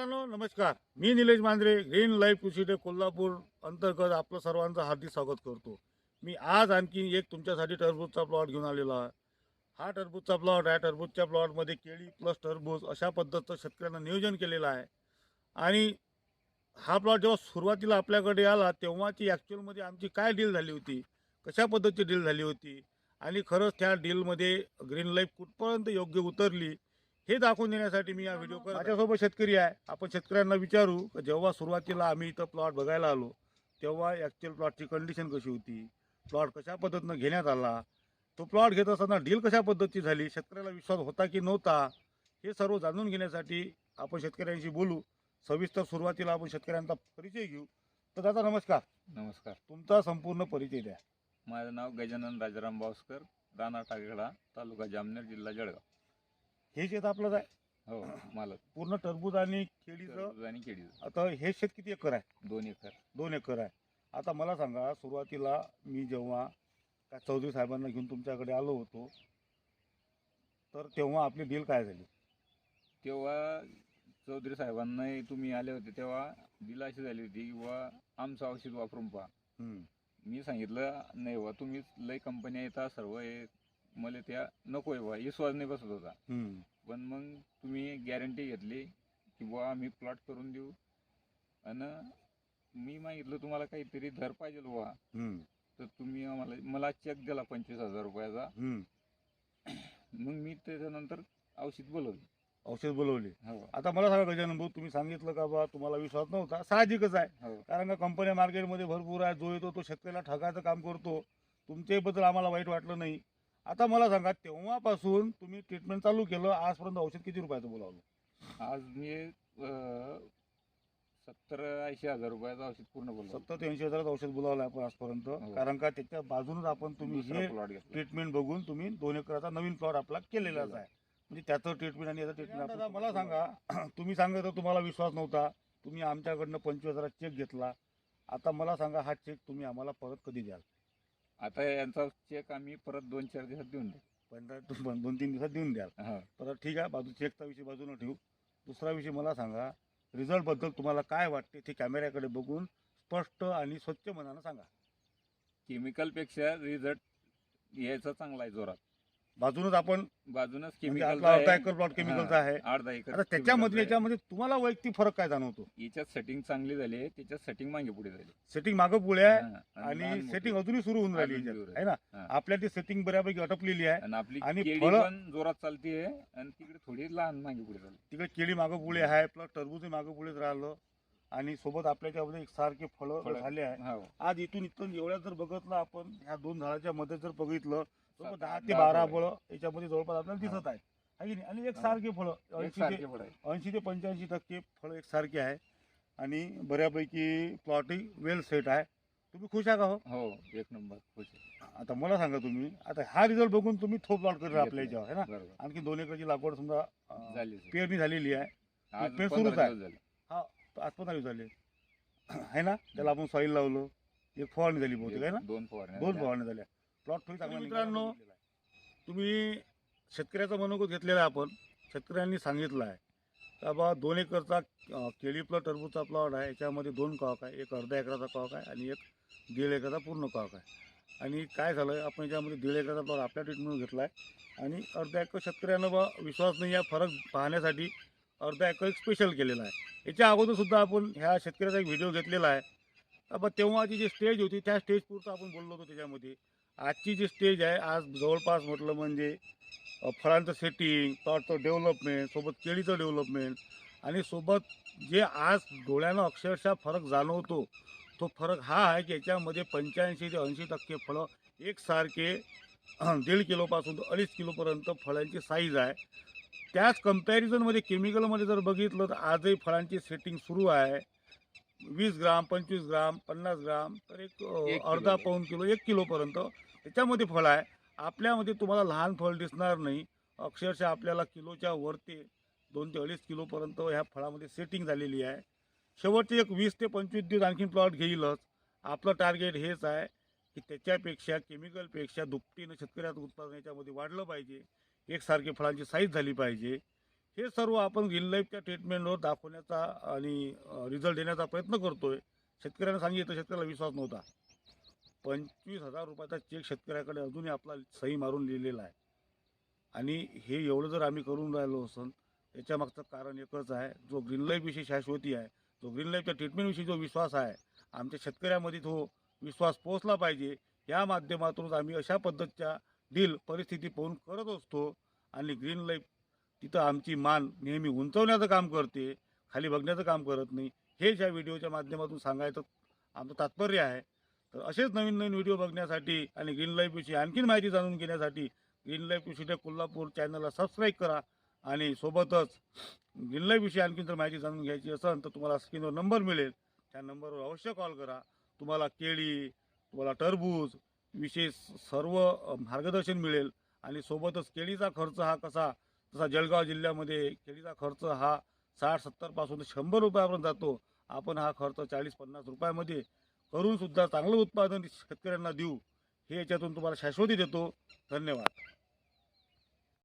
नमस्कार. मी Nilesh Manjare green life Krishi day Kolhapur अंतर्गत आपलं सर्वांचं हार्दिक स्वागत करतो. मी आज आणखी एक तुमच्यासाठी टरबूजचा प्लॉट घेऊन आलेलो आहे. हा टरबूजचा प्लॉट आहे टरबूजच्या प्लॉटमध्ये केळी प्लस टरबूज अशा पद्धतीचं शेतकऱ्यांना नियोजन केलेलं आहे. आणि हा प्लॉट जेव्हा सुरुवातीला आपल्याकडे आला तेव्हाची ॲक्च्युअलमध्ये आमची काय डील झाली होती? कशा पद्धतीची डील झाली होती? आणि खरंच त्या डीलमध्ये ग्रीन लाईफ कुठपर्यंत योग्य उतरली? हे दाखवून देण्यासाठी मी हा व्हिडिओ करत माझ्यासोबत शेतकरी आहे. आपण शेतकऱ्यांना विचारू का जेव्हा सुरुवातीला आम्ही इथं प्लॉट बघायला आलो तेव्हा ॲक्च्युअल प्लॉटची कंडिशन कशी होती? प्लॉट कशा पद्धतीनं घेण्यात आला? तो प्लॉट घेत असताना डील कशा पद्धतीची झाली? शेतकऱ्याला विश्वास होता की नव्हता? हे सर्व जाणून घेण्यासाठी आपण शेतकऱ्यांशी बोलू. सविस्तर सुरुवातीला आपण शेतकऱ्यांचा परिचय घेऊ. तर दादा नमस्कार. नमस्कार. तुमचा संपूर्ण परिचय द्या. माझं नाव गजानन राजाराम बावस्कर राणा टाकेडा तालुका जामनेर जिल्हा जळगाव. हे शेत आपलंच आहे हो मालक. पूर्ण टरबूज आणि केळीचं? टरबूज आणि केळीचं. आता हे शेत किती एकर आहे? दोन एकर. दोन एकर आहे. आता मला सांगा सुरुवातीला मी जेव्हा का चौधरी साहेबांना घेऊन तुमच्याकडे आलो होतो तर तेव्हा आपली डील काय झाली? तेव्हा चौधरी साहेबांना तुम्ही आले होते तेव्हा दिला अशी झाली होती की बुवा आमचं औषध वापरून पहा. हम्म. मी सांगितलं नाही बा तुम्ही लय कंपन्या येतात सर्व आहे मला त्या नको आहे बा विश्वास नाही बसत होता. हम्म. पण मग तुम्ही गॅरंटी घेतली की बुवा आम्ही प्लॉट करून देऊ. आणि मी मागितलं तुम्हाला काहीतरी धर पाहिजे बुवा. हम्म. तर तुम्ही आम्हाला मला चेक दिला पंचवीस हजार रुपयाचा. हम्म. मग मी त्याच्यानंतर औषध बोलवलं. औषध बोलवली. हो. आता मला सांगा गजानन भाऊ तुम्ही सांगितलं का बा तुम्हाला विश्वास नव्हता. साहजिकच आहे. हो. कारण का कंपन्या मार्केटमध्ये भरपूर आहे जो येतो तो शेतकऱ्याला ठगायचं काम करतो. तुमच्याबद्दल आम्हाला वाईट वाटलं नाही. आता मला सांगा तेव्हापासून तुम्ही ट्रीटमेंट चालू केलं आजपर्यंत औषध किती रुपयाचं बोलावलं? आज मी सत्तर ऐंशी हजार रुपयाचं औषध पूर्ण बोललो सत्तर ते ऐंशी हजाराचं औषध बोलावलं आपण आजपर्यंत. हो. कारण का त्याच्या बाजूनच आपण तुम्ही हे प्लॉट ट्रीटमेंट बघून तुम्ही दोन एकराचा नवीन प्लॉट आपला केलेलाच आहे. म्हणजे त्याचं ट्रीटमेंट आणि याचं ट्रीटमेंट मला सांगा तुम्ही सांगत होता तुम्हाला विश्वास नव्हता. तुम्ही आमच्याकडनं पंचवीस हजाराचा चेक घेतला. आता मला सांगा हा चेक तुम्ही आम्हाला परत कधी द्याल? आता यांचा चेक आम्ही परत दोन चार दिवसात देऊन देऊ. पंधरा टू- दोन तीन दिवसात देऊन द्याल. हो. तर ठीक आहे बाजू चेकचा विषय बाजूला ठेवू. दुसरा विषय मला सांगा रिझल्टबद्दल तुम्हाला काय वाटते ते कॅमेऱ्याकडे बघून स्पष्ट आणि स्वच्छ मनानं सांगा. केमिकलपेक्षा रिझल्ट यायचा चांगला आहे जोरात. बाजूनच आपण बाजूनच म्हणजे केमिकल आपला अर्धा एकर प्लॉट केमिकलचा आहे. अर्धा एकर आता त्याच्यामध्ये आहे. याच्यामध्ये तुम्हाला वैयक्तिक फरक काय जाणवतो? याच्यात सेटिंग चांगली झाली आहे त्याच्यात सेटिंग मागे पुढे झाली सेटिंग मागं पुढे आहे आणि सेटिंग. अजूनही सुरू होऊन राहिली आहे ना. आपल्या ती सेटिंग बऱ्यापैकी अटपलेली आहे आणि आपली आणि केळी फळं- पण जोरात चालतीये आणि तिकडे थोडी लहान मागे पुढे झाली. तिकडे केळी मागं पुढे आहे प्लस टरबूज मागं पुढेच राहिलं आणि सोबत आपल्याच्यामध्ये फळं फळं. झाले आहे. हो. आज इथून इथून एवढ्या जर बघितलं आपण ह्या दोन झाडाच्या मध्ये जर बघितलं दहा ते बारा फळं याच्यामध्ये जवळपास आपल्याला दिसत आहे. है की नाही? आणि एक सारखे फळं ऐंशी एकसारखे ते फळं आहे. ऐंशी ते पंच्याऐंशी टक्के फळं एकसारखे आहे. आणि बऱ्यापैकी प्लॉटही वेल सेट आहे. तुम्ही खुश आहे का हो? हो एक नंबर. खुश आहे. आता मला सांगा तुम्ही आता हा रिझल्ट बघून तुम्ही थो प्लॉट करता आपल्या. याच्यावर आहे ना? बरोबर. आणखी दोन एकरची लागवड समजा अं, झाली सर. पेरणी झालेली आहे. आज पेर सुरूच आहे. दिवस झाले. तर आज पंधरा दिवस झाले. आहे ना? त्याला आपण सॉईल लावलं. एक फवारणी झाली बहुतेक आहे ना? दोन फवारण्या दोन झाल्या. फवारण्या झाल्या. प्लॉट थोडी चांगला मित्रांनो, तुम्ही शेतकऱ्याचा मनोगत घेतलेला आहे आपण. शेतकऱ्यांनी सांगितलं आहे. का बा दोन एकरचा केळी प्लॉट टरबूजचा प्लॉट आहे. याच्यामध्ये दोन कॉक आहे. एक अर्धा एकराचा कॉक आहे आणि एक दीड एकराचा पूर्ण कॉक आहे. आणि काय झालं आपण याच्यामध्ये दीड एकराचा प्लॉट आपल्या ट्रीटमेंट घेतला आहे आणि अर्धा एकर शेतकऱ्यांना बा विश्वास नाही या फरक पाहण्यासाठी अर्धा एकर एक स्पेशल केलेला आहे. याच्या अगोदरसुद्धा आपण ह्या शेतकऱ्याचा एक व्हिडिओ घेतलेला आहे. का बा तेव्हाची जी स्टेज होती त्या स्टेजपुरतं आपण बोललो होतो त्याच्यामध्ये. आजची जी स्टेज आहे आज जवळपास म्हटलं म्हणजे फळांचं सेटिंग प्लॉटचं डेव्हलपमेंट सोबत केळीचं डेव्हलपमेंट आणि सोबत जे आज डोळ्यानं अक्षरशः फरक जाणवतो तो फरक हा आहे की याच्यामध्ये पंच्याऐंशी ते ऐंशी टक्के फळं एकसारखे दीड किलोपासून ते अडीच किलोपर्यंत फळांची साईज आहे त्याच कम्पॅरिझनमध्ये केमिकलमध्ये जर बघितलं तर आजही फळांची सेटिंग सुरू आहे वीस ग्राम पंचवीस ग्राम पन्नास ग्राम तर एक. अर्धा पाऊन किलो एक किलोपर्यंत त्याच्यामध्ये फळ आहे. आपल्यामध्ये तुम्हाला लहान फळ दिसणार नाही. अक्षरशः आपल्याला किलोच्या वरती दोन ते अडीच किलोपर्यंत ह्या फळामध्ये सेटिंग झालेली आहे. शेवटचे एक वीस ते पंचवीस दिवस आणखीन प्लॉट घेईलच. आपलं टार्गेट हेच आहे की त्याच्यापेक्षा केमिकलपेक्षा दुपटीनं शेतकऱ्याचं उत्पादन याच्यामध्ये वाढलं पाहिजे. एकसारखे फळांची साईज झाली पाहिजे. हे सर्व आपण ग्रीन लाईफच्या ट्रीटमेंटवर दाखवण्याचा आणि रिझल्ट देण्याचा प्रयत्न करतोय. शेतकऱ्यांना सांगितलं शेतकऱ्याला विश्वास नव्हता. पंचवीस हजार रुपयाचा चेक शेतकऱ्याकडे अजूनही आपला सही मारून लिहिलेला आहे. आणि हे एवढं जर आम्ही करून राहिलो असून त्याच्या मागचं कारण एकच आहे जो ग्रीन लाईफविषयी शाश्वती आहे जो ग्रीन लाईफच्या ट्रीटमेंटविषयी जो विश्वास आहे आमच्या शेतकऱ्यामध्ये तो विश्वास पोहोचला पाहिजे या माध्यमातूनच आम्ही अशा पद्धतीच्या डील परिस्थिती पाहून करत असतो. आणि ग्रीन लाईफ तिथं आमची मान नेहमी उंचवण्याचं काम करते खाली बघण्याचं काम करत नाही. हे ज्या व्हिडिओच्या माध्यमातून सांगायचं आमचं तात्पर्य आहे. तर असेच नवीन नवीन व्हिडिओ बघण्यासाठी आणि ग्रीन लाईफविषयी आणखीन माहिती जाणून घेण्यासाठी ग्रीन लाईफ विषयी कोल्हापूर चॅनलला सबस्क्राईब करा आणि सोबतच ग्रीन लाईफविषयी आणखीन जर माहिती जाणून घ्यायची असेल तर तुम्हाला स्क्रीनवर नंबर मिळेल. त्या नंबरवर अवश्य कॉल करा. तुम्हाला केळी तुम्हाला टरबूज विशेष सर्व मार्गदर्शन मिळेल आणि सोबतच केळीचा खर्च हा कसा जसा जळगाव जिल्ह्यामध्ये केळीचा खर्च हा साठ सत्तरपासून शंभर रुपयापर्यंत जातो आपण हा खर्च चाळीस पन्नास रुपयामध्ये करून सुद्धा चांगलं उत्पादन शेतकऱ्यांना देऊ हे याच्यातून तुम्हाला शाश्वती देतो. धन्यवाद.